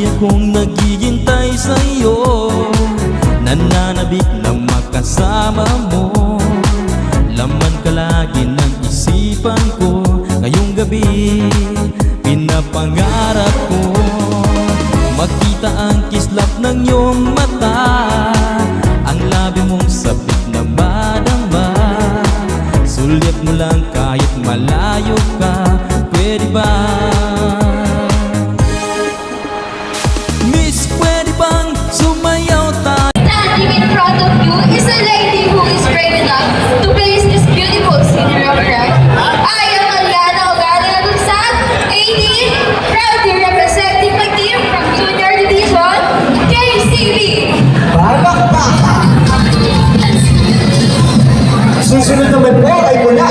Lagi akong naghihintay sa'yo. Nananabik na makasama mo. Laman ka lagi ng isipan ko. Ngayong gabi, pinapangarap ko. Makita ang kislap ng iyong mata. Ang labi mong sabik na madama. Sulyap mo lang kahit malayo ka. Sino ito may buhay mula